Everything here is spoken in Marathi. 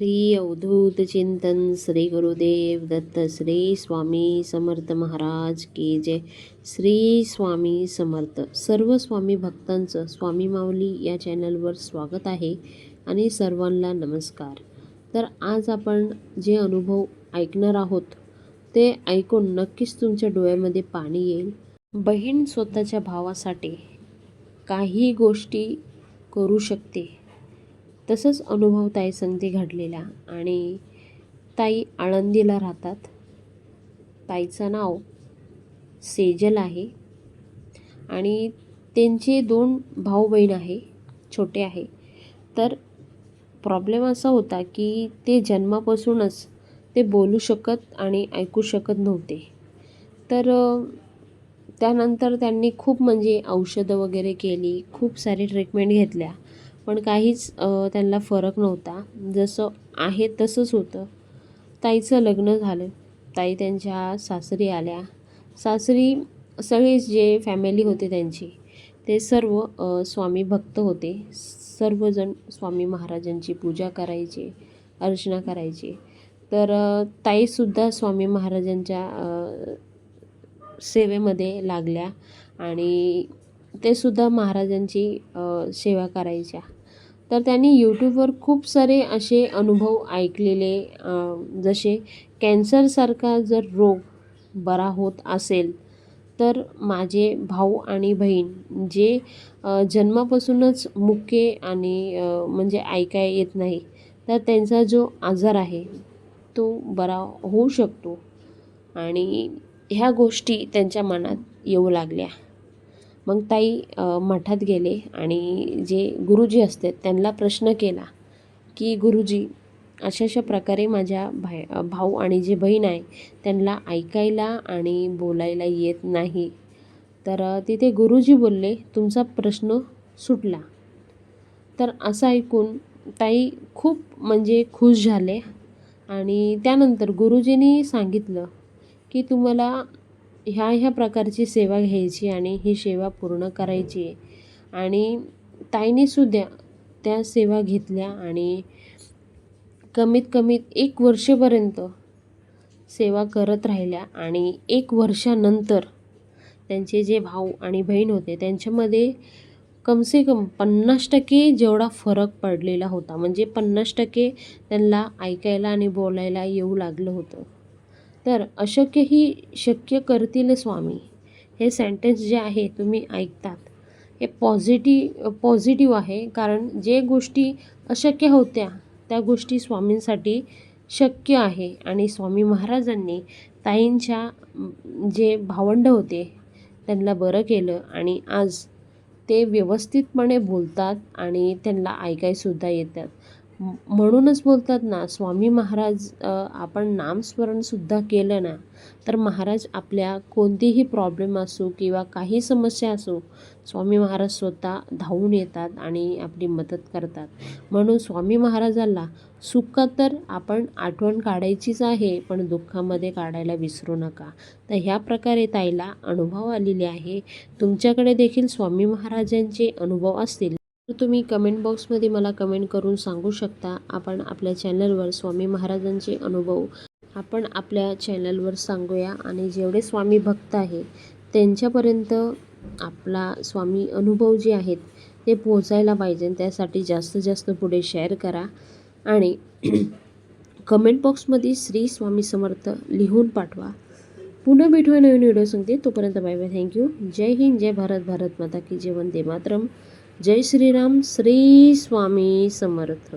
श्री अवधूत चिंतन श्री गुरुदेव दत्त श्री स्वामी समर्थ महाराज की जय. श्री स्वामी समर्थ. सर्व स्वामी भक्तांचं स्वामी माऊली या चॅनलवर स्वागत आहे आणि सर्वांना नमस्कार. तर आज आपण जे अनुभव ऐकणार आहोत ते ऐकून नक्कीच तुमच्या डोळ्यामध्ये पाणी येईल. बहीण स्वतःच्या भावासाठी काही गोष्टी करू शकते. तसंच अनुभव ताई संगती घडलेला आणि ताई आळंदीला राहतात. ताईचं नाव सेजल आहे आणि त्यांचे दोन भाऊ बहीण आहे छोटे आहे. तर प्रॉब्लेम असा होता की ते जन्मापासूनच ते बोलू शकत आणि ऐकू शकत नव्हते. तर त्यानंतर त्यांनी खूप म्हणजे औषधं वगैरे केली खूप सारे ट्रीटमेंट घेतल्या. पण काहीच त्यांना फरक नव्हता. जसं आहे तसंच होतं. ताईचं लग्न झालं. ताई त्यांच्या सासरी आल्या. सासरी सगळे जे फॅमिली होते त्यांची ते सर्व स्वामी भक्त होते. सर्वजण स्वामी महाराजांची पूजा करायचे अर्चना करायचे. तर ताईसुद्धा स्वामी महाराजांच्या सेवेमध्ये लागल्या आणि ते सुद्धा महाराजांची सेवा करायच्या. तर त्यांनी यूट्यूबवर खूप सारे असे अनुभव ऐकलेले जसे कॅन्सरसारखा जर रोग बरा होत असेल तर माझे भाऊ आणि बहीण जे जन्मापासूनच मुके आणि म्हणजे ऐकाय येत नाही तर त्यांचा जो आजार आहे तो बरा होऊ शकतो. आणि ह्या गोष्टी त्यांच्या मनात येऊ लागल्या. मग ताई मठात गेले आणि जे गुरुजी असतात त्यांना प्रश्न केला की गुरुजी अशा अशा प्रकारे माझ्या भाय भाऊ आणि जे बहीण आहे त्यांना ऐकायला आणि बोलायला येत नाही. तर तिथे गुरुजी बोलले तुमचा प्रश्न सुटला. तर असं ऐकून ताई खूप म्हणजे खुश झाले आणि त्यानंतर गुरुजींनी सांगितलं की तुम्हाला ह्या ह्या प्रकारची सेवा घ्यायची आणि ही सेवा पूर्ण करायची. आहे आणि ताईने सुद्धा त्या सेवा घेतल्या आणि कमीत कमीत एक वर्षपर्यंत सेवा करत राहिल्या आणि एक वर्षानंतर त्यांचे जे भाऊ आणि बहीण होते त्यांच्यामध्ये कमसे कम पन्नास टक्के जेवढा फरक पडलेला होता. म्हणजे पन्नास टक्के त्यांना ऐकायला आणि बोलायला येऊ लागलं होतं. तर अशक्यही शक्य करतील स्वामी. हे सेंटेन्स जे आहे तुम्ही ऐकतात. हे पॉझिटिव पॉझिटिव्ह आहे कारण जे गोष्टी अशक्य होत्या त्या गोष्टी स्वामींसाठी शक्य आहे. आणि स्वामी महाराजांनी ताईंच्या जे भावंड होते त्यांना बरं केलं. आणि आज ते व्यवस्थितपणे बोलतात आणि त्यांना ऐकायसुद्धा येतात. म्हणूनच बोलतात ना स्वामी महाराज आपण नामस्मरणसुद्धा केलं ना तर महाराज आपल्या कोणतीही प्रॉब्लेम असो किंवा काही समस्या असो स्वामी महाराज स्वतः धावून येतात आणि आपली मदत करतात. म्हणून स्वामी महाराजाला सुखात तर आपण आठवण काढायचीच आहे पण दुःखामध्ये काढायला विसरू नका. तर ह्या प्रकारे ताईला अनुभव आलेले आहे. तुमच्याकडे देखील स्वामी महाराजांचे अनुभव असतील. तर तुम्ही कमेंट बॉक्समध्ये मला कमेंट करून सांगू शकता आपण आपल्या चॅनलवर स्वामी महाराजांचे अनुभव आपण आपल्या चॅनलवर सांगूया. आणि जेवढे स्वामी भक्त आहे त्यांच्यापर्यंत आपला स्वामी अनुभव जे आहेत ते पोहोचायला पाहिजे. त्यासाठी जास्तीत जास्त पुढे शेअर करा. आणि कमेंट बॉक्समध्ये श्री स्वामी समर्थ लिहून पाठवा. पुन्हा भेटूया नवीन व्हिडिओ सांगते तोपर्यंत बाय बाय थँक्यू जय हिंद जय भारत भारत माता की जय. वंदे मातरम. जय श्रीराम श्री स्वामी समर्थ.